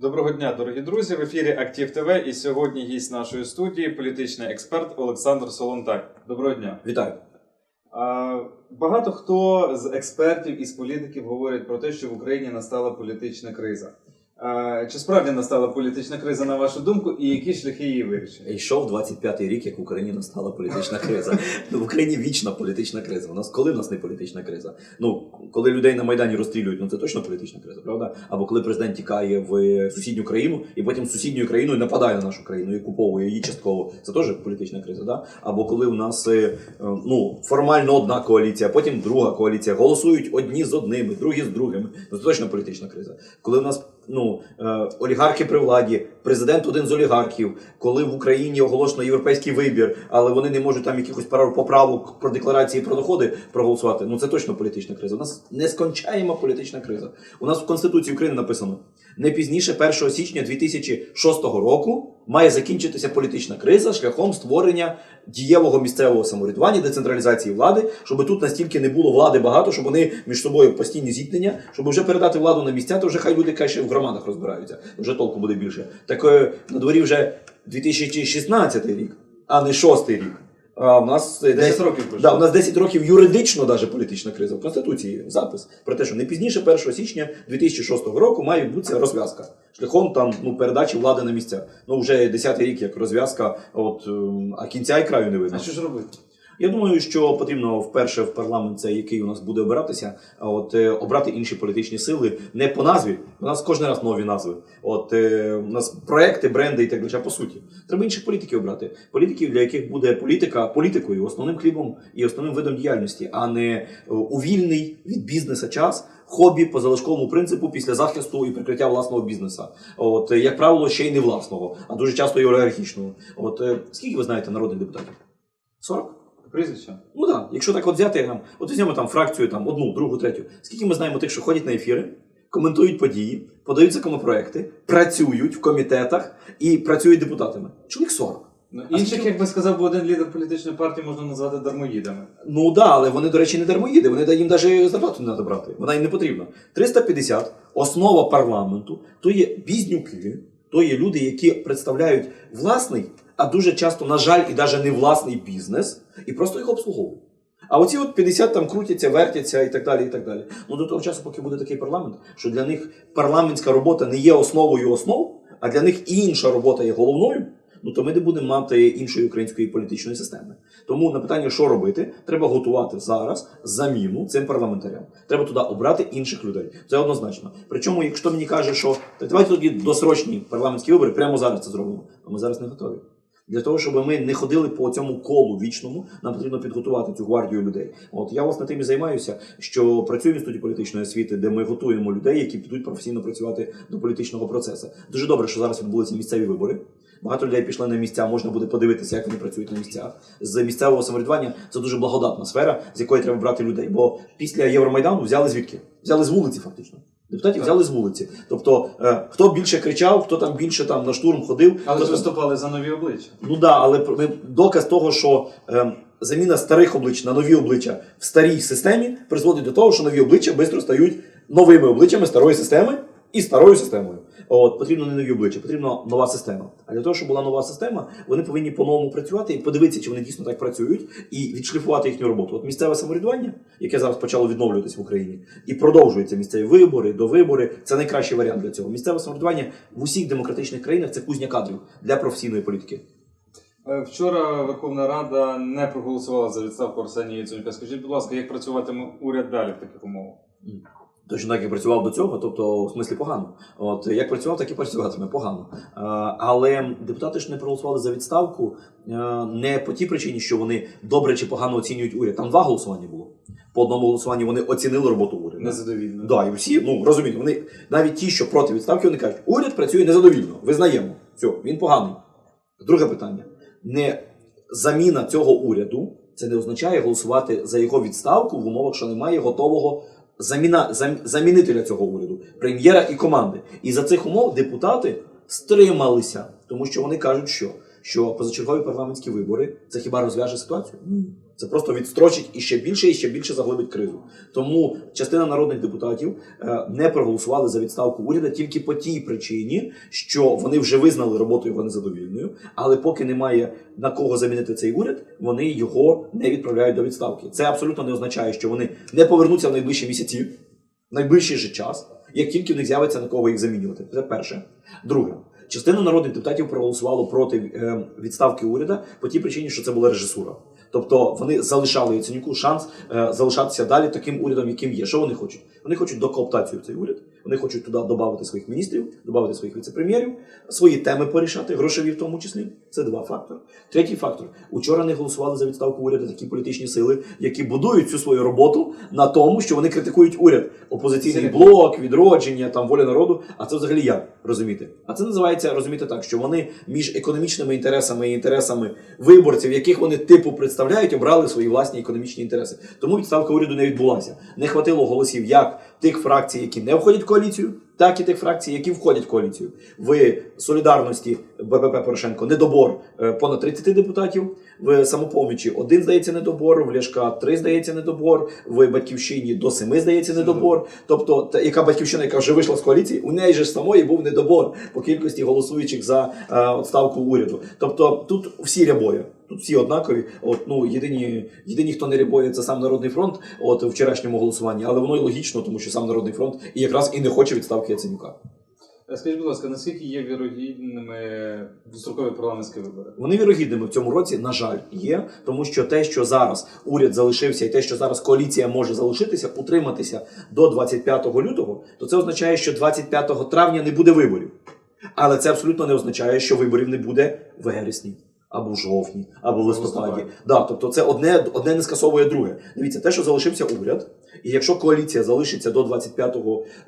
Доброго дня, дорогі друзі. В ефірі Актив ТВ. І сьогодні гість нашої студії політичний експерт Олександр Солонтай. Доброго дня. Вітаю. Багато хто з експертів і з політиків говорять про те, що в Україні настала політична криза. Чи справді настала політична криза, на вашу думку, і які шляхи її вирішення? Йшов 25-й рік, як в Україні настала політична криза. Ну, в Україні вічна політична криза. У нас коли в нас не політична криза? Ну, коли людей на Майдані розстрілюють, ну це точно політична криза, правда? Або коли президент тікає в сусідню країну і потім з сусідньою країною нападає на нашу країну і куповує її частково. Це теж політична криза, да? Або коли у нас е, е, ну, формально одна коаліція, потім друга коаліція, голосують одні з одними, другі з другими. Ну це точно політична криза. Коли у нас ну, е, олігархи при владі, президент один з олігархів, коли в Україні оголошено європейський вибір, але вони не можуть там якихось поправок про декларації про доходи проголосувати. Ну це точно політична криза. У нас нескончаєма політична криза. У нас в Конституції України написано: не пізніше 1 січня 2006 року має закінчитися політична криза шляхом створення дієвого місцевого самоврядування, децентралізації влади, щоб тут настільки не було влади багато, щоб вони між собою постійні зіткнення, щоб вже передати владу на місця, то вже хай люди краще в громадах розбираються. Вже толку буде більше. Так е, на дворі вже 2016 рік, а не 6 рік. А в нас 10, 10 років пройшло. Да, у нас 10 років юридично даже політична криза. В Конституції запис про те, що не пізніше 1 січня 2006 року має відбутися розв'язка шляхом там ну передачі влади на місця. Ну вже 10 рік як розв'язка, от ем, а кінця і краю не видно. А що ж робити? Я думаю, що потрібно вперше в парламент, це який у нас буде обиратися, от е, обрати інші політичні сили не по назві. У нас кожен раз нові назви. От е, у нас проекти, бренди і так далі. По суті, треба інших політиків обрати. Політиків, для яких буде політика політикою, основним хлібом і основним видом діяльності, а не е, у вільний від бізнеса час. Хобі по залишковому принципу після захисту і прикриття власного бізнеса. От як правило, ще й не власного, а дуже часто і олігархічного. От скільки ви знаєте народних депутатів? 40? Прізвище? Ну так, якщо так от взяти, там, от візьмемо там фракцію, там, одну, другу, третю. Скільки ми знаємо тих, що ходять на ефіри, коментують події, подають законопроекти, працюють в комітетах і працюють депутатами? Чоловік 40. Ну, А інших, скільки- як би сказав би один лідер політичної партії, можна назвати дармоїдами. Ну так, да, але вони, до речі, не дармоїди, вони їм навіть зарплату не треба брати. Вона їм не потрібна. 350 основа парламенту, то є бізнюки, то є люди, які представляють власний, а дуже часто, на жаль, і навіть не власний бізнес, і просто його обслуговують. А оці от 50 там крутяться, вертяться і так далі. і так далі. Ну до того часу, поки буде такий парламент, що для них парламентська робота не є основою основ, а для них інша робота є головною. Ну то ми не будемо мати іншої української політичної системи. Тому на питання, що робити, треба готувати зараз заміну цим парламентарям. Треба туди обрати інших людей. Це однозначно. Причому, якщо мені каже, що «Так давайте тоді досрочні парламентські вибори прямо зараз це зробимо. А ми зараз не готові. Для того, щоб ми не ходили по цьому колу вічному, нам потрібно підготувати цю гвардію людей. От я власне тим і займаюся, що працюю в інституті політичної освіти, де ми готуємо людей, які підуть професійно працювати до політичного процесу. Дуже добре, що зараз відбулися місцеві вибори. Багато людей пішли на місця, можна буде подивитися, як вони працюють на місцях. З місцевого самоврядування це дуже благодатна сфера, з якої треба брати людей. Бо після Євромайдану взяли звідки? Взяли з вулиці, фактично. Депутатів взяли з вулиці. Тобто, е, хто більше кричав, хто там більше там на штурм ходив, Але хто ж виступали за нові обличчя. Ну да, але ми доказ того, що е, заміна старих облич на нові обличчя в старій системі призводить до того, що нові обличчя швидко стають новими обличчями старої системи і старою системою. От потрібно не нові обличчя, потрібна нова система. А для того, щоб була нова система, вони повинні по-новому працювати і подивитися, чи вони дійсно так працюють, і відшліфувати їхню роботу. От місцеве самоврядування, яке зараз почало відновлюватись в Україні, і продовжується місцеві вибори, довибори. Це найкращий варіант для цього. Місцеве самоврядування в усіх демократичних країнах це кузня кадрів для професійної політики. Е, Вчора Верховна Рада не проголосувала за відставку Арсенія Яценюка. Скажіть, будь ласка, як працюватиме уряд далі в таких умовах? Точно так, як працював до цього, тобто в смислі погано. От як працював, так і працюватиме погано. Е, але депутати ж не проголосували за відставку е, не по тій причині, що вони добре чи погано оцінюють уряд. Там два голосування було. По одному голосуванні вони оцінили роботу уряду. Незадовільно. Да, і всі, ну розумієте, вони навіть ті, що проти відставки, вони кажуть, уряд працює незадовільно, визнаємо. Все, він поганий. Друге питання: не заміна цього уряду це не означає голосувати за його відставку в умовах, що немає готового заміна, зам, замінителя цього уряду, прем'єра і команди. І за цих умов депутати стрималися, тому що вони кажуть, що, що позачергові парламентські вибори це хіба розв'яже ситуацію? Ні. Це просто відстрочить і ще більше, і ще більше заглибить кризу. Тому частина народних депутатів е, не проголосували за відставку уряду тільки по тій причині, що вони вже визнали роботу його незадовільною, але поки немає на кого замінити цей уряд, вони його не відправляють до відставки. Це абсолютно не означає, що вони не повернуться в найближчі місяці, в найближчий же час, як тільки в них з'явиться на кого їх замінювати. Це перше. Друге. Частина народних депутатів проголосувало проти е, відставки уряду по тій причині, що це була режисура. Тобто вони залишали Яценюку шанс е, залишатися далі таким урядом, яким є. Що вони хочуть? Вони хочуть докооптацію в цей уряд. Вони хочуть туди додати своїх міністрів, додати своїх віцепрем'єрів, свої теми порішати, грошові в тому числі. Це два фактори. Третій фактор: учора не голосували за відставку уряду такі політичні сили, які будують всю свою роботу на тому, що вони критикують уряд. Опозиційний блок, відродження, там воля народу. А це взагалі як розуміти? А це називається розуміти так, що вони між економічними інтересами і інтересами виборців, яких вони типу представляють, обрали свої власні економічні інтереси. Тому відставка уряду не відбулася. Не хватило голосів як тих фракцій, які не входять коаліцію, так і тих фракцій, які входять в коаліцію. В солідарності БПП Порошенко недобор е, понад 30 депутатів. В самопомічі один здається недобор, в Ляшка три здається недобор, в батьківщині до семи здається недобор. Тобто, та, яка батьківщина, яка вже вийшла з коаліції, у неї же ж самої був недобор по кількості голосуючих за е, відставку уряду. Тобто тут всі рябої. Тут всі однакові. От ну єдині, єдині, хто не рябує, це сам народний фронт. От у вчорашньому голосуванні, але воно й логічно, тому що сам народний фронт і якраз і не хоче відставки Яценюка. Е, Скажіть, будь ласка, наскільки є вірогідними дострокові парламентські вибори? Вони вірогідними в цьому році, на жаль, є, тому що те, що зараз уряд залишився, і те, що зараз коаліція може залишитися, утриматися до 25 лютого, то це означає, що 25 травня не буде виборів. Але це абсолютно не означає, що виборів не буде в вересні. Або в жовтні, або в листопаді. Да, тобто це одне, одне не скасовує друге. Дивіться, те, що залишився уряд, і якщо коаліція залишиться до 25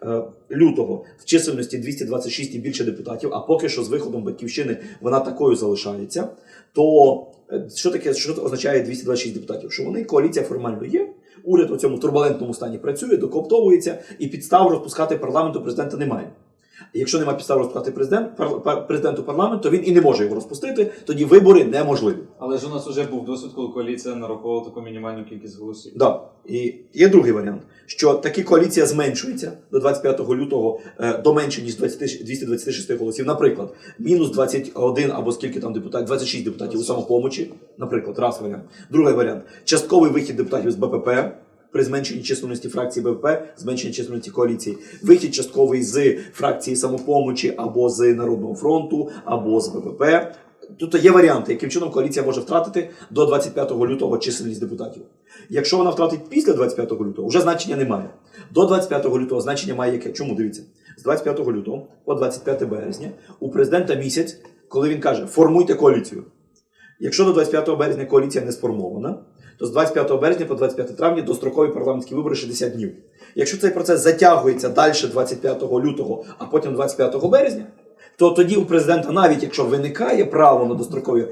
е, лютого в чисельності 226 і більше депутатів, а поки що з виходом батьківщини вона такою залишається, то е, що таке що означає 226 депутатів? Що вони коаліція формально є. Уряд у цьому турбулентному стані працює, докоптовується, і підстав розпускати парламенту президента немає. Якщо немає підстав розпускати президент, пар, президенту парламент, то він і не може його розпустити, тоді вибори неможливі. Але ж у нас вже був досвід, коли коаліція нараховувала таку мінімальну кількість голосів. Да. І є другий варіант, що таки коаліція зменшується до 25 лютого е, до менше ніж 20, 226 голосів. Наприклад, мінус 21 або скільки там депутатів, 26 депутатів у самопомочі. Наприклад, раз варіант. Другий варіант частковий вихід депутатів з БПП. При зменшенні численності фракції БПП, зменшенні численності коаліції, вихід частковий з фракції самопомочі або з Народного фронту, або з БПП. Тут є варіанти, яким чином коаліція може втратити до 25 лютого чисельність депутатів. Якщо вона втратить після 25 лютого, вже значення немає. До 25 лютого значення має яке? Чому дивіться? З 25 лютого по 25 березня у президента місяць, коли він каже формуйте коаліцію. Якщо до 25 березня коаліція не сформована, то з 25 березня по 25 травня дострокові парламентські вибори 60 днів. Якщо цей процес затягується далі 25 лютого, а потім 25 березня, то тоді у президента, навіть якщо виникає право на дострокові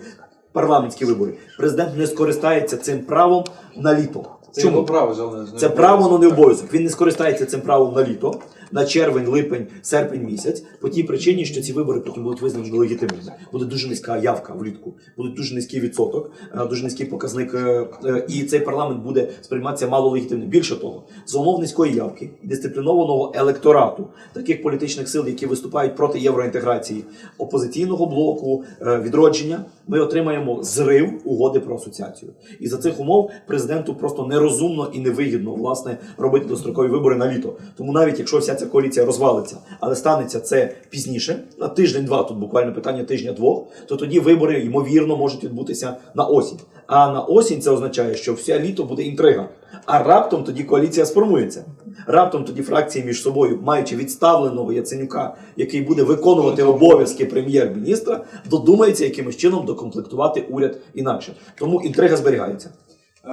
парламентські вибори, президент не скористається цим правом на літо. Це його право, але не Це право, але не обов'язок. Він не скористається цим правом на літо, на червень, липень, серпень місяць, по тій причині, що ці вибори потім будуть визнані нелегітимними. Буде дуже низька явка влітку, буде дуже низький відсоток, е, дуже низький показник, е, е, і цей парламент буде сприйматися малолегітимним. Більше того, з умов низької явки дисциплінованого електорату таких політичних сил, які виступають проти євроінтеграції, опозиційного блоку, е, відродження, ми отримаємо зрив угоди про асоціацію. І за цих умов президенту просто нерозумно і невигідно власне робити дострокові вибори на літо. Тому навіть якщо вся ця коаліція розвалиться, але станеться це пізніше, на тиждень-два, тут буквально питання тижня-двох, то тоді вибори ймовірно можуть відбутися на осінь. А на осінь це означає, що вся літо буде інтрига. А раптом тоді коаліція сформується. Раптом тоді фракції між собою, маючи відставленого Яценюка, який буде виконувати обов'язки прем'єр-міністра, додумається якимось чином докомплектувати уряд інакше. Тому інтрига зберігається.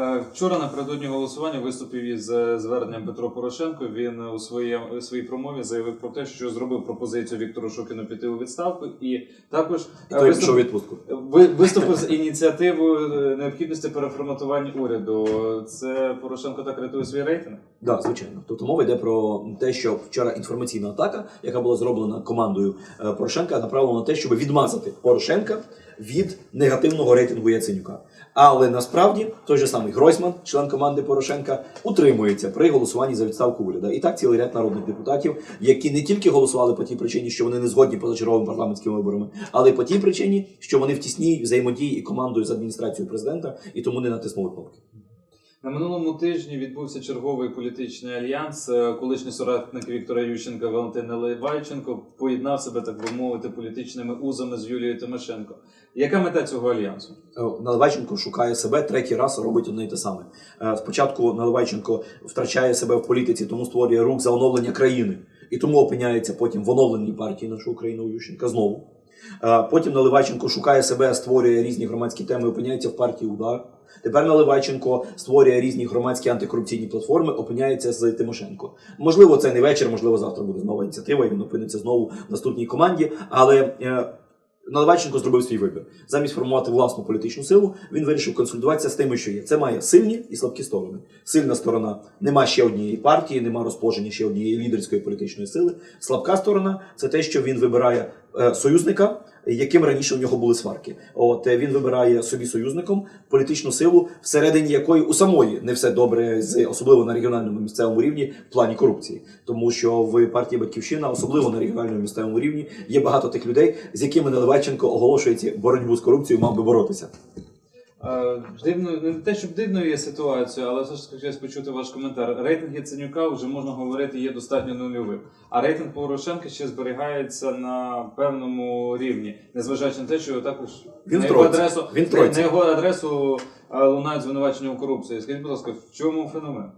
Е, Вчора напередодні голосування виступив із е, зверненням Петро Порошенко. Він у своїй, своїй промові заявив про те, що зробив пропозицію Віктору Шокіну піти у відставку, і також І е, той виступ- відпустку. виступив з ініціативою необхідності переформатування уряду. Це Порошенко так рятує свій рейтинг. Да, звичайно. Тобто мова йде про те, що вчора інформаційна атака, яка була зроблена командою Порошенка, направлена на те, щоб відмазати Порошенка від негативного рейтингу Яценюка. Але насправді той же самий Гройсман, член команди Порошенка, утримується при голосуванні за відставку уряду. І так цілий ряд народних депутатів, які не тільки голосували по тій причині, що вони не згодні позачерговими парламентськими виборами, але й по тій причині, що вони в тісній взаємодії і командою з адміністрацією президента і тому не натиснули кнопки. На минулому тижні відбувся черговий політичний альянс. Е, Колишній соратник Віктора Ющенка Валентин Наливайченко поєднав себе, так би мовити, політичними узами з Юлією Тимошенко. Яка мета цього альянсу? Е, Наливайченко шукає себе третій раз, робить одне й те саме. Е, Спочатку Наливайченко втрачає себе в політиці, тому створює рух за оновлення країни. І тому опиняється потім в оновленій партії нашу Україну Ющенка знову. Е, Потім Наливайченко шукає себе, створює різні громадські теми, опиняється в партії Удар. Тепер Наливайченко створює різні громадські антикорупційні платформи, опиняється з Тимошенко. Можливо, це не вечір, можливо, завтра буде нова ініціатива, і він опиниться знову в наступній команді. Але Наливайченко зробив свій вибір. Замість формувати власну політичну силу, він вирішив консолідуватися з тими, що є. Це має сильні і слабкі сторони. Сильна сторона нема ще однієї партії, нема розположення ще однієї лідерської політичної сили. Слабка сторона це те, що він вибирає союзника, яким раніше у нього були сварки. От е, він вибирає собі союзником політичну силу, всередині якої у самої не все добре, з особливо на регіональному місцевому рівні в плані корупції, тому що в партії Батьківщина, особливо на регіональному місцевому рівні, є багато тих людей, з якими Наливайченко оголошує ці боротьбу з корупцією, мав би боротися. Дивно, не те, щоб дивною є ситуація, але все ж хотілося почути ваш коментар. Рейтинг Яценюка вже можна говорити є достатньо нульовим. А рейтинг Порошенка ще зберігається на певному рівні, незважаючи на те, що також Він на його тройці. адресу Він тройці. на його адресу е, лунають звинувачення у корупції. Скажіть, будь ласка, в чому феномен?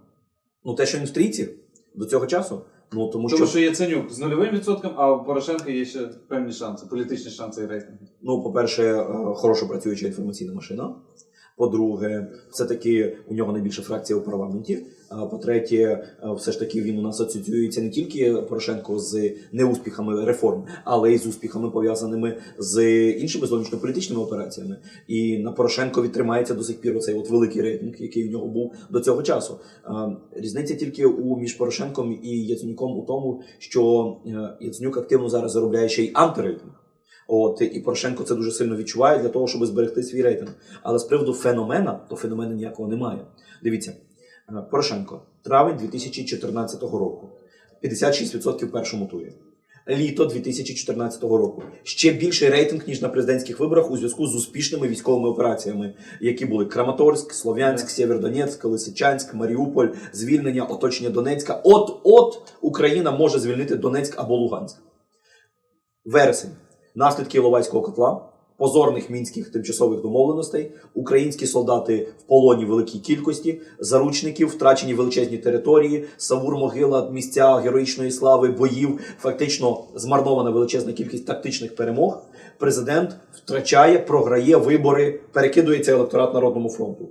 Ну те, що він в трійці до цього часу, ну тому Тому що що Яценюк з нульовим відсотком, а у Порошенка є ще певні шанси, політичні шанси і рейтинги. Ну, по-перше, хороша хорошо працююча інформаційна машина. По-друге, все-таки у нього найбільша фракція у парламенті. По-третє, все ж таки він у нас асоціюється не тільки Порошенко з неуспіхами реформ, але й з успіхами пов'язаними з іншими зовнішньополітичними операціями. І на Порошенкові тримається до сих пір оцей от великий рейтинг, який у нього був до цього часу. Різниця тільки у між Порошенком і Яценюком у тому, що е, Яценюк активно зараз заробляє ще й антирейтинг. От і Порошенко це дуже сильно відчуває для того, щоб зберегти свій рейтинг. Але з приводу феномена, то феномена ніякого немає. Дивіться, е, Порошенко, травень 2014 року, 56% в першому турі. Літо 2014 року ще більший рейтинг ніж на президентських виборах у зв'язку з успішними військовими операціями, які були Краматорськ, Слов'янськ, Сєвєродонецьк, Лисичанськ, Маріуполь, звільнення, оточення Донецька. От от Україна може звільнити Донецьк або Луганськ. Вересень. Наслідки Іловайського котла, позорних мінських тимчасових домовленостей, українські солдати в полоні великій кількості, заручників, втрачені величезні території, Савур, могила, місця героїчної слави, боїв, фактично змарнована величезна кількість тактичних перемог. Президент втрачає, програє вибори, перекидується електорат Народному фронту.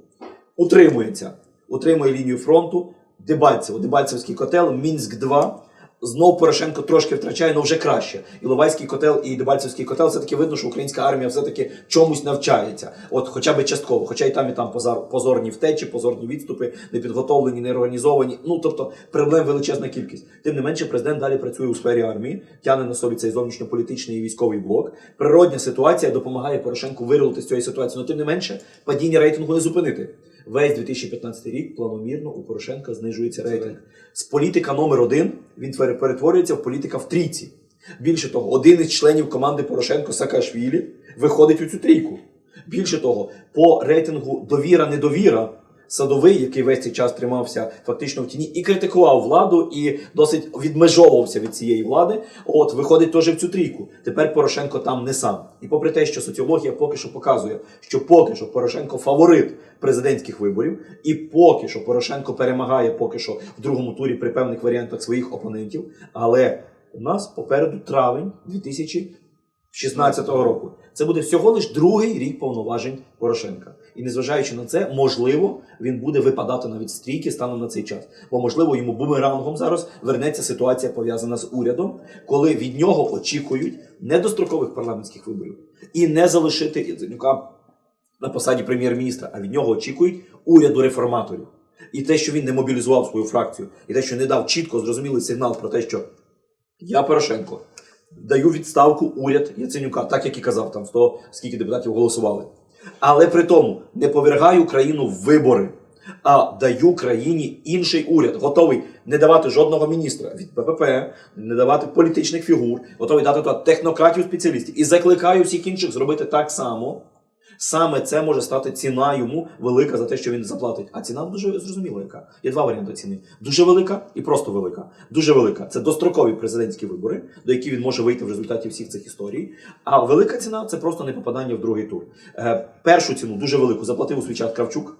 Утримується, утримує лінію фронту. Дебальцево, Дебальцевський котел, Мінськ 2 Знов Порошенко трошки втрачає, але вже краще. Іловайський котел і Дебальцевський котел все-таки видно, що українська армія все-таки чомусь навчається. От хоча б частково, хоча і там, і там позор, позорні втечі, позорні відступи, непідготовлені, неорганізовані. Ну тобто проблем величезна кількість. Тим не менше, президент далі працює у сфері армії, тягне на собі цей зовнішньополітичний і військовий блок. Природня ситуація допомагає Порошенку вирулити з цієї ситуації. Але тим не менше, падіння рейтингу не зупинити. Весь 2015 рік планомірно у Порошенка знижується рейтинг. З політика номер один він перетворюється в політика в трійці. Більше того, один із членів команди Порошенко Саакашвілі виходить у цю трійку. Більше того, по рейтингу довіра-недовіра садовий, який весь цей час тримався фактично в тіні, і критикував владу, і досить відмежовувався від цієї влади. От виходить теж в цю трійку. Тепер Порошенко там не сам. І попри те, що соціологія поки що показує, що поки що Порошенко фаворит президентських виборів, і поки що Порошенко перемагає поки що в другому турі при певних варіантах своїх опонентів. Але у нас попереду травень 2016 року. Це буде всього лиш другий рік повноважень Порошенка. І незважаючи на це, можливо, він буде випадати навіть з трійки станом на цей час. Бо, можливо, йому бумерангом зараз вернеться ситуація пов'язана з урядом, коли від нього очікують не дострокових парламентських виборів і не залишити Яценюка на посаді прем'єр-міністра, а від нього очікують уряду реформаторів. І те, що він не мобілізував свою фракцію, і те, що не дав чітко зрозумілий сигнал про те, що я Порошенко даю відставку уряд Яценюка, так як і казав, там 100, скільки депутатів голосували. Але при тому не повергаю країну в вибори, а даю країні інший уряд, готовий не давати жодного міністра від ППП, не давати політичних фігур, готовий дати технократів, спеціалістів. І закликаю всіх інших зробити так само. Саме це може стати ціна йому велика за те, що він заплатить. А ціна дуже зрозуміла, яка. Є два варіанти ціни: дуже велика і просто велика. Дуже велика це дострокові президентські вибори, до яких він може вийти в результаті всіх цих історій. А велика ціна це просто не попадання в другий тур. Е, першу ціну дуже велику заплатив у свій час Кравчук.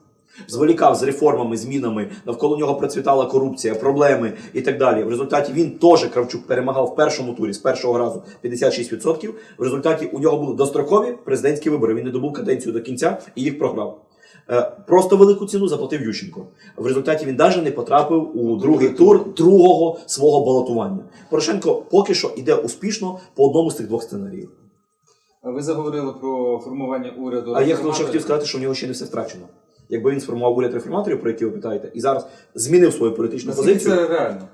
Зволікав з реформами, змінами, навколо нього процвітала корупція, проблеми і так далі. В результаті він теж Кравчук перемагав в першому турі з першого разу 56%. В результаті у нього були дострокові президентські вибори. Він не добув каденцію до кінця і їх програв. Е, Просто велику ціну заплатив Ющенко. В результаті він навіть не потрапив у другий тур другого свого балотування. Порошенко поки що йде успішно по одному з цих двох сценаріїв. Ви заговорили про формування уряду. А я лише хотів сказати, що в нього ще не все втрачено. Якби він сформував уряд реформаторів, про які ви питаєте, і зараз змінив свою політичну Наскільки позицію, це реально?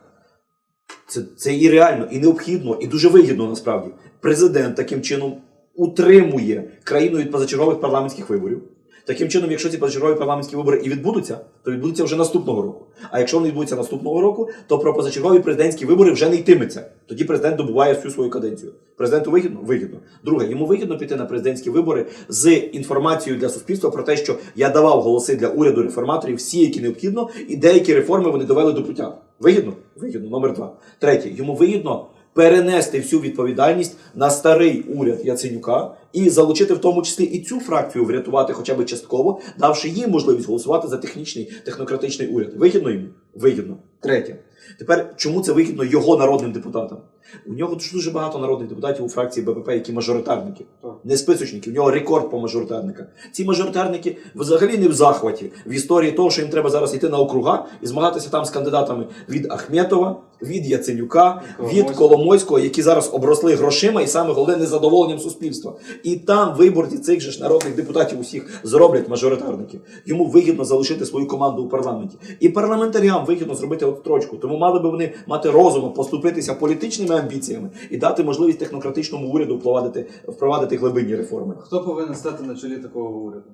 це, це і реально, і необхідно, і дуже вигідно насправді. Президент таким чином утримує країну від позачергових парламентських виборів. Таким чином, якщо ці позачергові парламентські вибори і відбудуться, то відбудуться вже наступного року. А якщо вони відбудуться наступного року, то про позачергові президентські вибори вже не йтиметься. Тоді президент добуває всю свою каденцію. Президенту вигідно? Вигідно. Друге, йому вигідно піти на президентські вибори з інформацією для суспільства про те, що я давав голоси для уряду реформаторів, всі, які необхідно, і деякі реформи вони довели до пуття. Вигідно? Вигідно. Номер два. Третє, йому вигідно перенести всю відповідальність на старий уряд Яценюка і залучити в тому числі і цю фракцію врятувати хоча б частково, давши їм можливість голосувати за технічний технократичний уряд. Вигідно йому? Вигідно. Третє. Тепер чому це вигідно його народним депутатам? У нього дуже багато народних депутатів у фракції БПП, які мажоритарники, не списочники. У нього рекорд по мажоритарниках. Ці мажоритарники взагалі не в захваті в історії того, що їм треба зараз йти на округа і змагатися там з кандидатами від Ахметова, від Яценюка, від Коломойського. Які зараз обросли грошима і саме головне незадоволенням суспільства. І там виборці цих же ж народних депутатів усіх зроблять мажоритарників. Йому вигідно залишити свою команду у парламенті. І парламентарям вигідно зробити отстрочку. Тому мали би вони мати розуму, поступитися політичними амбіціями і дати можливість технократичному уряду впровадити, впровадити глибинні реформи. Хто повинен стати на чолі такого уряду?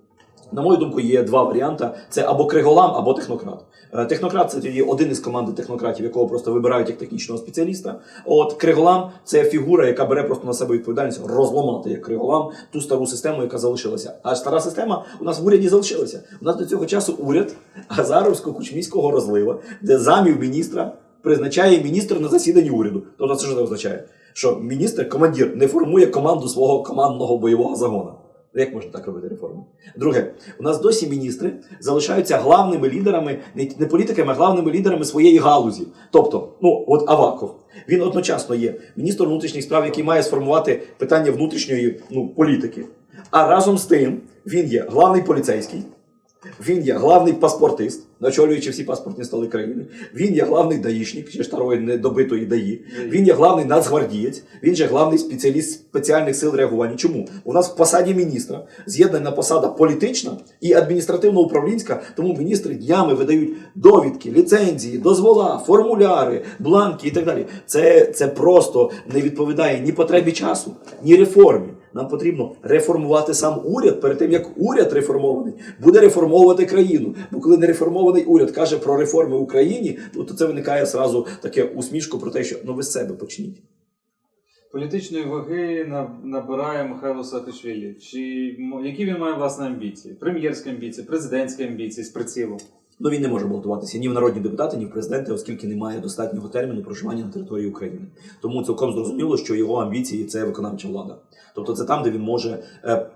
На мою думку, є два варіанти: це або Криголам, або технократ. Е, Технократ це один із команди технократів, якого просто вибирають як технічного спеціаліста. От Криголам це фігура, яка бере просто на себе відповідальність розламати як Криголам ту стару систему, яка залишилася. А стара система у нас в уряді залишилася. У нас до цього часу уряд Азаровсько-Кучміського розлива, де замів міністра призначає міністр на засіданні уряду. Тобто це що це означає? Що міністр, командир, не формує команду свого командного бойового загону. Як можна так робити реформи? Друге, у нас досі міністри залишаються главними лідерами, не політиками, а главними лідерами своєї галузі. Тобто, ну от Аваков, він одночасно є міністр внутрішніх справ, який має сформувати питання внутрішньої ну, політики. А разом з тим він є главний поліцейський, він є главний паспортист, очолюючи всі паспортні столи країни. Він є главний даїшник, ще старої недобитої даї. Він є главний нацгвардієць, він же главний спеціаліст спеціальних сил реагування. Чому? У нас в посаді міністра з'єднана посада політична і адміністративно-управлінська, тому міністри днями видають довідки, ліцензії, дозвола, формуляри, бланки і так далі. Це, це просто не відповідає ні потребі часу, ні реформі. Нам потрібно реформувати сам уряд перед тим, як уряд реформований буде реформовувати країну. Бо коли не реформований уряд каже про реформи в Україні, то це виникає зразу таке усмішку про те, що ну ви з себе почніть. Політичної ваги на- набирає Михайло Саакашвілі. Чи які він має власні амбіції? Прем'єрські амбіції, президентські амбіції з прицілу. Ну він не може балотуватися ні в народні депутати, ні в президенти, оскільки немає достатнього терміну проживання на території України. Тому цілком зрозуміло, що його амбіції це виконавча влада. Тобто це там, де він може е,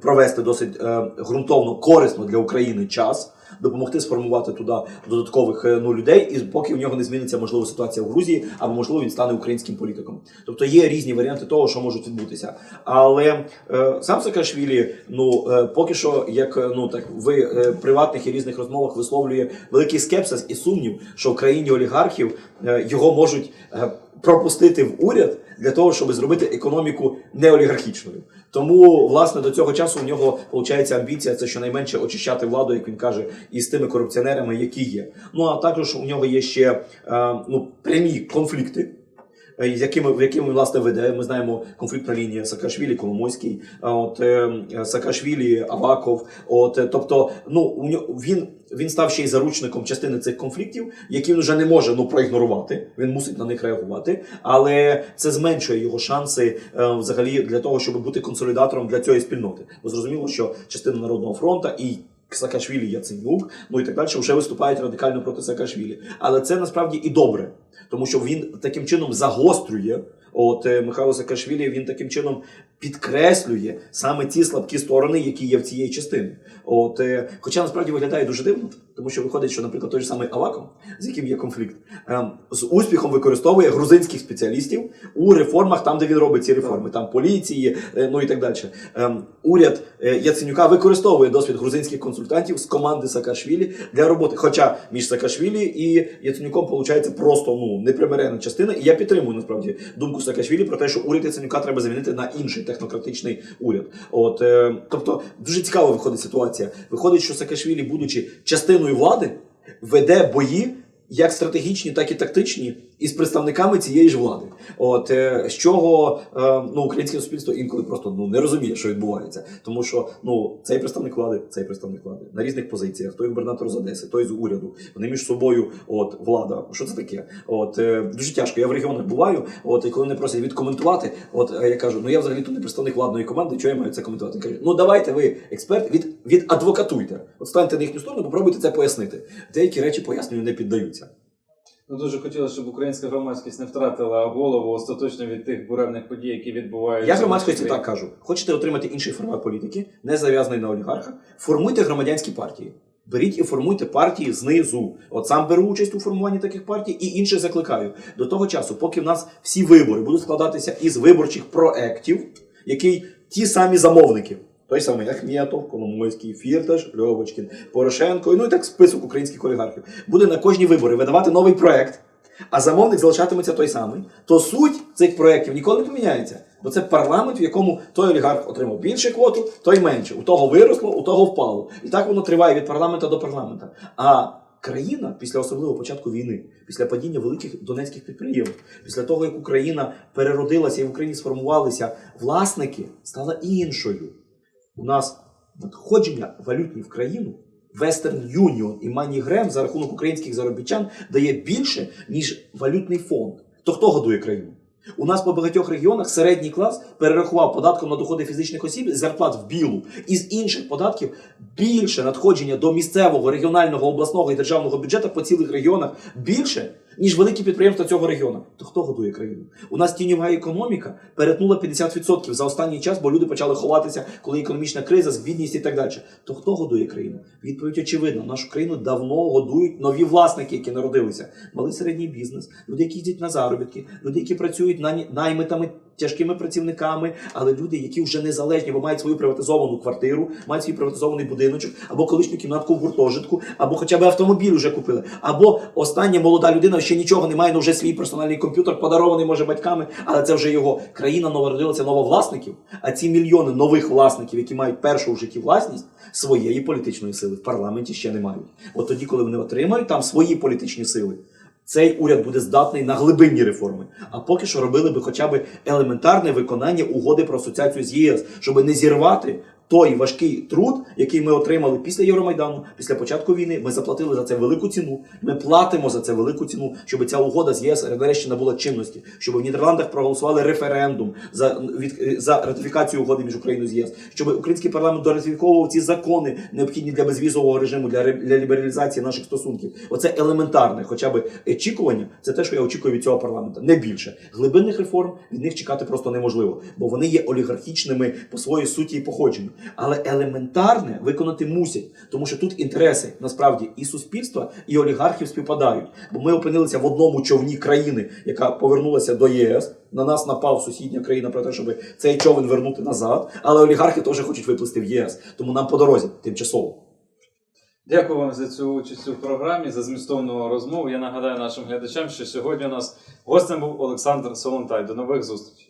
провести досить е, ґрунтовно корисно для України час. Допомогти сформувати туди додаткових е, ну, людей, і поки в нього не зміниться можливо ситуація в Грузії, або можливо він стане українським політиком. Тобто є різні варіанти того, що можуть відбутися. Але е, сам Саакашвілі, ну е, поки що, як е, ну так в е, приватних і різних розмовах висловлює великий скепсис і сумнів, що в країні олігархів е, його можуть е, пропустити в уряд для того, щоб зробити економіку неолігархічною. Тому, власне, до цього часу у нього виходить амбіція це щонайменше очищати владу, як він каже, із тими корупціонерами, які є. Ну а також у нього є ще е, ну, прямі конфлікти е, якими, в якими власне веде. Ми знаємо конфліктна лінія Саакашвілі, Коломойський, от е, Саакашвілі, Аваков. От, тобто, ну у нього він. Він став ще й заручником частини цих конфліктів, які він вже не може ну проігнорувати. Він мусить на них реагувати, але це зменшує його шанси е, взагалі для того, щоб бути консолідатором для цієї спільноти. Бо зрозуміло, що частина народного фронту і Саакашвілі Яценюк, ну і так далі, вже виступають радикально проти Саакашвілі. Але це насправді і добре, тому що він таким чином загострює. От е, Михайло Саакашвілі він таким чином підкреслює саме ті слабкі сторони, які є в цієї частини. От, е, хоча насправді виглядає дуже дивно, тому що виходить, що, наприклад, той ж самий Аваков, з яким є конфлікт, ем, з успіхом використовує грузинських спеціалістів у реформах, там, де він робить ці реформи, там поліції, е, ну і так далі. Ем, уряд е, Яценюка використовує досвід грузинських консультантів з команди Саакашвілі для роботи. Хоча між Саакашвілі і Яценюком виходить просто ну непримирена частина. І я підтримую насправді думку Саакашвілі про те, що уряд Яценюка треба замінити на інший технократичний уряд. От е, тобто дуже цікаво виходить ситуація. Виходить, що Саакашвілі, будучи частиною влади, веде бої. Як стратегічні, так і тактичні, із представниками цієї ж влади. От е, з чого е, ну українське суспільство інколи просто ну не розуміє, що відбувається, тому що ну цей представник влади, цей представник влади на різних позиціях. Той губернатор з Одеси, той з уряду. Вони між собою, от влада. Що це таке? От е, дуже тяжко. Я в регіонах буваю. От і коли мене просять відкоментувати, от я кажу, ну я взагалі тут не представник владної команди, чого я маю це коментувати? Кажу, ну давайте ви, експерт, від відадвокатуйте. От станьте на їхню сторону, попробуйте це пояснити. Деякі речі поясненню не піддаються. Ну, дуже хотілося, щоб українська громадськість не втратила голову остаточно від тих буремних подій, які відбуваються. Я громадськості так кажу: хочете отримати інший формат політики, не зав'язаний на олігархах, формуйте громадянські партії. Беріть і формуйте партії знизу. От сам беру участь у формуванні таких партій і інших закликаю до того часу, поки в нас всі вибори будуть складатися із виборчих проєктів, який ті самі замовники. Той самий Ахметов, Коломойський, Фірташ, Льовочкін, Порошенко, ну і так список українських олігархів. Буде на кожні вибори видавати новий проект, а замовник залишатиметься той самий, то суть цих проєктів ніколи не поміняється. Бо це парламент, в якому той олігарх отримав більше квоту, той менше. У того виросло, у того впало. І так воно триває від парламента до парламента. А країна після особливого початку війни, після падіння великих донецьких підприємств, після того, як Україна переродилася і в Україні сформувалися власники, стала іншою. У нас надходження валютні в країну. Western Union і MoneyGram за рахунок українських заробітчан дає більше, ніж валютний фонд. То хто годує країну? У нас по багатьох регіонах середній клас перерахував податком на доходи фізичних осіб зарплат в білу. Із інших податків більше надходження до місцевого, регіонального, обласного і державного бюджету по цілих регіонах більше, ніж великі підприємства цього регіону. То хто годує країну? У нас тіньова економіка перетнула 50% за останній час, бо люди почали ховатися, коли економічна криза, бідність і так далі. То хто годує країну? Відповідь очевидна. Нашу країну давно годують нові власники, які народилися. Малий середній бізнес, люди, які їздять на заробітки, люди, які працюють на наймитами. Тяжкими працівниками, але люди, які вже незалежні, бо мають свою приватизовану квартиру, мають свій приватизований будиночок, або колишню кімнатку в гуртожитку, або хоча б автомобіль вже купили, або остання молода людина ще нічого не має, але вже свій персональний комп'ютер, подарований може батьками, але це вже його країна новородилася нововласників. А ці мільйони нових власників, які мають першу в житті власність, своєї політичної сили в парламенті ще не мають. От тоді, коли вони отримають там свої політичні сили. Цей уряд буде здатний на глибинні реформи. А поки що робили би хоча б елементарне виконання угоди про асоціацію з ЄС, щоб не зірвати той важкий труд, який ми отримали після Євромайдану, після початку війни. Ми заплатили за це велику ціну. Ми платимо за це велику ціну, щоб ця угода з ЄС нарешті набула чинності, щоб в Нідерландах проголосували референдум за від за ратифікацію угоди між Україною з ЄС, щоб український парламент доратифіковував ці закони, необхідні для безвізового режиму, для, для лібералізації наших стосунків. Оце елементарне, хоча б очікування. Це те, що я очікую від цього парламенту. Не більше глибинних реформ від них чекати просто неможливо, бо вони є олігархічними по своїй суті і походженню. Але елементарне виконати мусять, тому що тут інтереси насправді і суспільства, і олігархів співпадають. Бо ми опинилися в одному човні країни, яка повернулася до ЄС. На нас напав сусідня країна про те, щоб цей човен вернути назад. Але олігархи теж хочуть виплисти в ЄС. Тому нам по дорозі тимчасово. Дякую вам за цю участь у програмі, за змістовну розмову. Я нагадаю нашим глядачам, що сьогодні у нас гостем був Олександр Солонтай. До нових зустрічей.